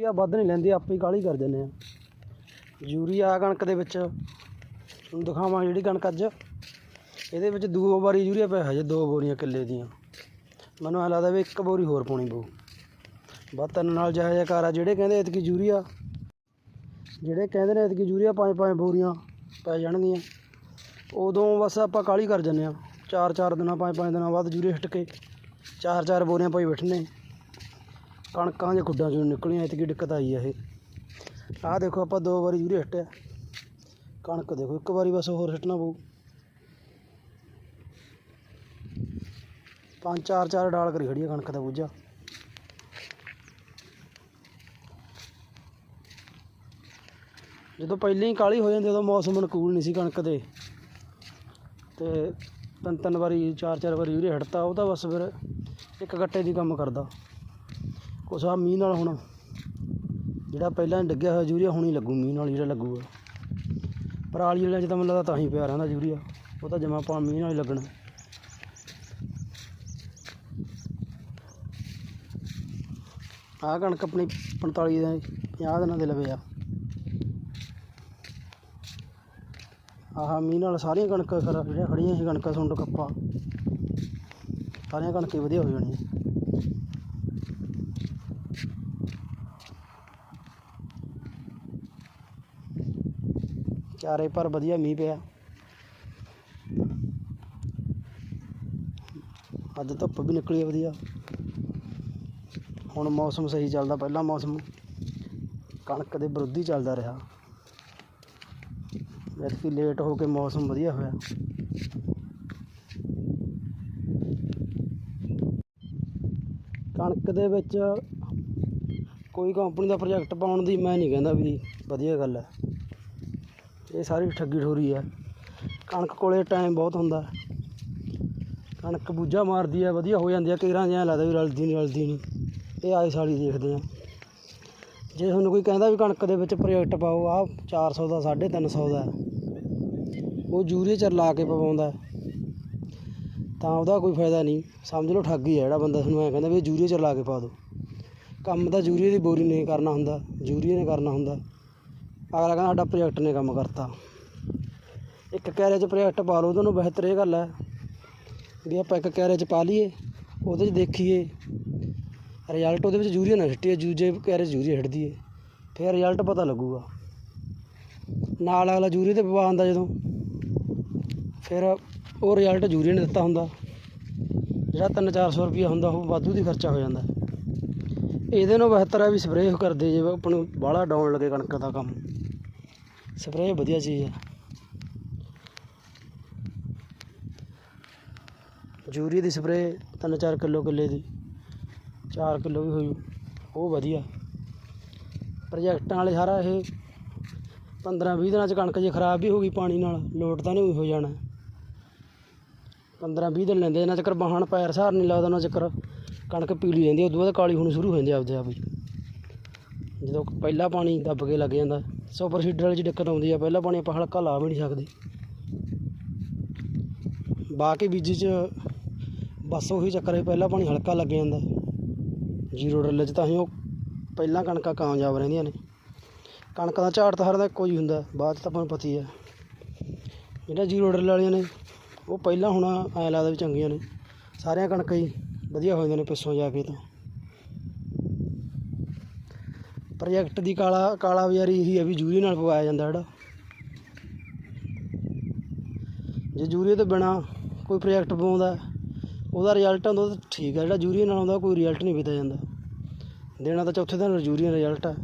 Urea ਵੱਧ ਨਹੀਂ ਲੈਂਦੀ, ਆਪੇ ਹੀ ਕਾਲੀ ਕਰ ਦਿੰਦੇ ਆ ਯੂਰੀਆ ਕਣਕ ਦੇ ਵਿੱਚ, ਤੁਹਾਨੂੰ ਦਿਖਾਵਾਂ ਜਿਹੜੀ ਕਣਕ ਅੱਜ। ਇਹਦੇ ਵਿੱਚ ਦੋ ਵਾਰੀ ਯੂਰੀਆ ਪਿਆ ਹਜੇ ਦੋ ਬੋਰੀਆਂ ਕਿੱਲੇ ਦੀਆਂ। ਮੈਨੂੰ ਐਂ ਲੱਗਦਾ ਵੀ ਇੱਕ ਬੋਰੀ ਹੋਰ ਪਾਉਣੀ ਪਊ। ਬਸ ਨਾਲ ਜਿਹਾ ਜਿਹਾ ਕਰ ਆ, ਜਿਹੜੇ ਕਹਿੰਦੇ ਐਤਕੀ ਯੂਰੀਆ, ਜਿਹੜੇ ਕਹਿੰਦੇ ਨੇ ਐਤਕੀ ਯੂਰੀਆ ਪੰਜ ਪੰਜ ਬੋਰੀਆਂ ਪੈ ਜਾਣਗੀਆਂ। ਉਦੋਂ ਬਸ ਆਪਾਂ ਕਾਲੀ ਕਰ ਜੰਨੇ ਆ ਚਾਰ ਚਾਰ ਦਿਨਾਂ, ਪੰਜ ਪੰਜ ਦਿਨਾਂ ਬਾਅਦ ਯੂਰੀਆ ਹਟ ਕੇ ਚਾਰ ਚਾਰ ਬੋਰੀਆਂ ਪਾਈ ਬੈਠਨੇ ਕਣਕਾਂ ਦੇ ਖੁੱਡਾਂ ਚੋਂ ਨਿਕਲੀਆਂ ਐਤਕੀ ਦਿੱਕਤ ਆਈ ਆ ਇਹ। ਆਹ ਦੇਖੋ ਆਪਾਂ ਦੋ ਵਾਰੀ ਯੂਰੀਆ ਹਿੱਟਿਆ ਕਣਕ ਦੇਖੋ, ਇੱਕ ਵਾਰੀ ਬਸ ਹੋਰ ਹਟਣਾ ਪਊ। ਪੰਜ, ਚਾਰ ਚਾਰ ਡਾਲ ਕਰੀ ਖੜੀ ਆ ਕਣਕ ਦਾ ਬੂਝਾ। ਜਦੋਂ ਪਹਿਲਾਂ ਹੀ ਕਾਲੀ ਹੋ ਜਾਂਦੀ, ਉਦੋਂ ਮੌਸਮ ਅਨੁਕੂਲ ਨਹੀਂ ਸੀ ਕਣਕ ਦੇ। ਤੇ ਤਿੰਨ ਤਿੰਨ ਵਾਰੀ, ਚਾਰ ਚਾਰ ਵਾਰੀ ਯੂਰੀਆ ਹਟਤਾ, ਉਹ ਤਾਂ ਬਸ ਫਿਰ ਇੱਕ ਗੱਟੇ ਦੀ ਕੰਮ ਕਰਦਾ। ਕੁਛ ਆ ਮੀਂਹ ਨਾਲ ਹੁਣ। ਜਿਹੜਾ ਪਹਿਲਾਂ ਡੱਗਿਆ ਹੋਇਆ ਯੂਰੀਆ, ਹੁਣ ਹੀ ਲੱਗੂ, ਮੀਂਹ ਨਾਲ ਜਿਹੜਾ ਲੱਗੂਗਾ। ਪਰਾਲੀ ਵਾਲਿਆਂ 'ਚ ਤਾਂ ਮੈਨੂੰ ਲੱਗਦਾ ਤਾਂ ਹੀ ਪਿਆ ਰਹਿੰਦਾ ਯੂਰੀਆ। ਉਹ ਤਾਂ ਜਮਾ ਪਾ ਮੀਂਹ ਨਾਲ ਹੀ ਲੱਗਣਾ। ਆਹ ਕਣਕ ਆਪਣੀ 45 ਦੇ 50 ਦਿਨਾਂ ਦੇ ਲਵੇ ਆ। ਆਹ ਮੀਂਹ ਨਾਲ ਸਾਰੀਆਂ ਕਣਕਾਂ ਖਰਾ ਜਿਹੜੀਆਂ ਖੜੀਆਂ ਸੀ ਕਣਕਾਂ, ਸੁੰਡ ਕੱਪਾ, ਸਾਰੀਆਂ ਕਣਕਾਂ ਵਧੀਆ ਹੋ ਜਾਣੀਆਂ। ਚਾਰੇ ਪਰ ਵਧੀਆ ਮੀਂਹ ਪਿਆ। ਅੱਜ ਧੁੱਪ ਵੀ ਨਿਕਲੀ ਵਧੀਆ। ਹੁਣ ਮੌਸਮ ਸਹੀ ਚੱਲਦਾ, ਪਹਿਲਾਂ ਮੌਸਮ ਕਣਕ ਦੇ ਵਿਰੁੱਧ ਚੱਲਦਾ ਰਿਹਾ। ਐਤਕੀ ਲੇਟ ਹੋ ਕੇ ਮੌਸਮ ਵਧੀਆ ਹੋਇਆ। ਕਣਕ ਦੇ ਵਿੱਚ ਕੋਈ ਕੰਪਨੀ ਦਾ ਪ੍ਰੋਜੈਕਟ ਪਾਉਣ ਦੀ ਮੈਂ ਨਹੀਂ ਕਹਿੰਦਾ ਵੀ ਵਧੀਆ ਗੱਲ ਹੈ। ਇਹ ਸਾਰੀ ਠੱਗੀ ਠੋਰੀ ਹੈ ਕਣਕ ਕੋਲੇ ਟਾਈਮ ਬਹੁਤ ਹੁੰਦਾ। ਕਣਕ ਬੂਝਾ ਮਾਰਦੀ ਹੈ ਵਧੀਆ ਹੋ ਜਾਂਦੀ ਹੈ ਕਈ ਰਾਂ ਜਿਹਾ ਲੱਗਦਾ ਵੀ ਰਲਦੀ ਨਹੀਂ ਰਲਦੀ ਨਹੀਂ ਇਹ ਆਏ ਸਾਲੀ ਦੇਖਦੇ ਆ। ਜੇ ਤੁਹਾਨੂੰ ਕੋਈ ਕਹਿੰਦਾ ਵੀ ਕਣਕ ਦੇ ਵਿੱਚ ਪ੍ਰੋਜੈਕਟ ਪਾਓ ਆ 400 ਦਾ 350 ਦਾ। ਉਹ ਯੂਰੀਆ ਚ ਲਾ ਕੇ ਪਵਾਉਂਦਾ। ਤਾਂ ਉਹਦਾ ਕੋਈ ਫਾਇਦਾ ਨਹੀਂ ਸਮਝ ਲਓ ਠੱਗੀ ਹੈ ਜਿਹੜਾ ਬੰਦਾ ਤੁਹਾਨੂੰ ਐਂ ਕਹਿੰਦਾ ਵੀ ਯੂਰੀਆ ਚ ਲਾ ਕੇ ਪਾ ਦਿਓ ਕੰਮ ਤਾਂ ਯੂਰੀਆ ਦੀ ਬੋਰੀ ਨਹੀਂ ਕਰਨਾ ਹੁੰਦਾ ਯੂਰੀਆ ਨੇ ਕਰਨਾ ਹੁੰਦਾ। ਅਗਲਾ ਕਹਿੰਦਾ ਸਾਡਾ ਪ੍ਰੋਜੈਕਟ ਨੇ ਕੰਮ ਕਰਤਾ। ਇੱਕ ਕੈਰੇ 'ਚ ਪ੍ਰੋਜੈਕਟ ਪਾ ਲਓ ਤੁਹਾਨੂੰ ਬਿਹਤਰ ਇਹ ਗੱਲ ਹੈ ਵੀ ਆਪਾਂ ਇੱਕ ਕੈਰੇ 'ਚ ਪਾ ਲਈਏ, ਉਹਦੇ 'ਚ ਦੇਖੀਏ ਰਿਜ਼ਲਟ ਉਹਦੇ ਵਿੱਚ ਯੂਰੀਆ ਨਾ ਛਿੱਟੀਏ ਦੂਜੇ ਕੈਰੇ 'ਚ ਯੂਰੀਆ ਛਿੱਟ ਦਈਏ, ਫਿਰ ਰਿਜ਼ਲਟ ਪਤਾ ਲੱਗੂਗਾ। ਨਾਲ ਅਗਲਾ ਯੂਰੀਆ ਤੇ ਪਵਾ ਆਉਂਦਾ ਜਦੋਂ, ਫਿਰ ਉਹ ਰਿਜ਼ਲਟ ਯੂਰੀਆ ਨੇ ਦਿੱਤਾ ਹੁੰਦਾ। ਜਿਹੜਾ ਤਿੰਨ ਚਾਰ ਸੌ ਰੁਪਈਆ ਹੁੰਦਾ, ਉਹ ਵਾਧੂ ਦੀ ਖਰਚਾ ਹੋ ਜਾਂਦਾ। ਇਹਦੇ ਨਾਲੋਂ ਬਿਹਤਰ ਹੈ ਵੀ ਸਪਰੇਅ ਕਰਦੇ ਜੇ ਆਪਾਂ ਨੂੰ ਬਾਹਲਾ ਡਾਊਨ ਲੱਗੇ ਕਣਕ ਦਾ ਕੰਮ। ਸਪਰੇਅ ਵਧੀਆ ਚੀਜ਼ ਹੈ ਯੂਰੀਆ ਦੀ ਸਪਰੇਅ ਤਿੰਨ ਚਾਰ ਕਿਲੋ ਕਿੱਲੇ ਦੀ 4 ਕਿਲੋ ਵੀ ਹੋਈ, ਉਹ ਵਧੀਆ। ਪ੍ਰੋਜੈਕਟਾਂ ਵਾਲੇ ਸਾਰਾ ਇਹ 15 20 ਦਿਨਾਂ ਚ ਕਣਕ ਜੇ ਖਰਾਬ ਵੀ ਹੋ ਗਈ ਪਾਣੀ ਨਾਲ ਲੋਟ ਤਾਂ ਨਹੀਂ ਹੋ ਜਾਣਾ। 15 20 ਦਿਨ ਲੈਂਦੇ ਇਹਨਾਂ ਚੱਕਰ ਬਾਹਣ ਪੈਰ ਸਹਾਰ ਨਹੀਂ ਲੱਗਦਾ ਉਹਨਾਂ ਚੱਕਰ। ਕਣਕ ਪੀਲੀ ਰਹਿੰਦੀ ਉਦੋਂ ਬਾਅਦ ਕਾਲੀ ਹੋਣੀ ਸ਼ੁਰੂ ਹੋ ਜਾਂਦੀ ਆਪਦੇ ਆਪ ਹੀ। ਜਦੋਂ ਪਹਿਲਾ ਪਾਣੀ ਦੱਬ ਕੇ ਲੱਗ ਜਾਂਦਾ, ਸੁਪਰ ਸੀਡਰ ਵਾਲੀ 'ਚ ਦਿੱਕਤ ਆਉਂਦੀ ਆ, ਪਹਿਲਾ ਪਾਣੀ ਆਪਾਂ ਹਲਕਾ ਲਾ ਵੀ ਨਹੀਂ ਸਕਦੇ। ਬਾਕੀ ਬੀਜ 'ਚ ਬਸ ਉਹੀ ਚੱਕਰ ਹੈ ਪਹਿਲਾ ਪਾਣੀ ਹਲਕਾ ਲੱਗ ਜਾਂਦਾ। ਜੀਰੋ ਡੱਲੇ 'ਚ ਤਾਂ ਹੀ ਉਹ ਪਹਿਲਾਂ ਕਣਕਾਂ ਕਾਮਯਾਬ ਰਹਿੰਦੀਆਂ ਨੇ। ਕਣਕ ਦਾ ਝਾੜ ਤਾਂ ਹਰ ਦਾ ਇੱਕੋ ਹੀ ਹੁੰਦਾ, ਬਾਅਦ 'ਚ ਤਾਂ ਆਪਾਂ ਨੂੰ ਪਤਾ ਹੀ ਹੈ ਜਿਹੜਾ ਜੀਰੋ ਡੱਲੇ ਵਾਲੀਆਂ ਨੇ, ਉਹ ਪਹਿਲਾਂ ਹੁਣ ਐਂ ਲੱਗਦਾ ਵੀ ਚੰਗੀਆਂ ਨੇ। ਸਾਰੀਆਂ ਕਣਕਾਂ ਹੀ ਵਧੀਆ ਹੋ ਜਾਂਦੇ ਨੇ ਪਿੱਛੋਂ ਜਾ ਕੇ ਤਾਂ। ਪ੍ਰੋਜੈਕਟ ਦੀ ਕਾਲਾ ਕਾਲਾ ਬਾਜ਼ਾਰੀ ਇਹੀ ਹੈ ਵੀ ਜੂਰੀ ਨਾਲ ਪਵਾਇਆ ਜਾਂਦਾ ਜਿਹੜਾ। ਜੇ ਜੂਰੀ ਤੋਂ ਬਿਨਾ ਕੋਈ ਪ੍ਰੋਜੈਕਟ ਪਵਾਉਂਦਾ ਉਹਦਾ ਰਿਜ਼ਲਟ ਆਉਂਦਾ ਤਾਂ ਠੀਕ ਹੈ ਜਿਹੜਾ ਜੂਰੀ ਨਾਲ ਆਉਂਦਾ, ਕੋਈ ਰਿਜ਼ਲਟ ਨਹੀਂ ਦਿੱਤਾ ਜਾਂਦਾ। ਦੇਣਾ ਤਾਂ ਚੌਥੇ ਦਿਨ ਜੂਰੀ ਰਿਜ਼ਲਟ ਹੈ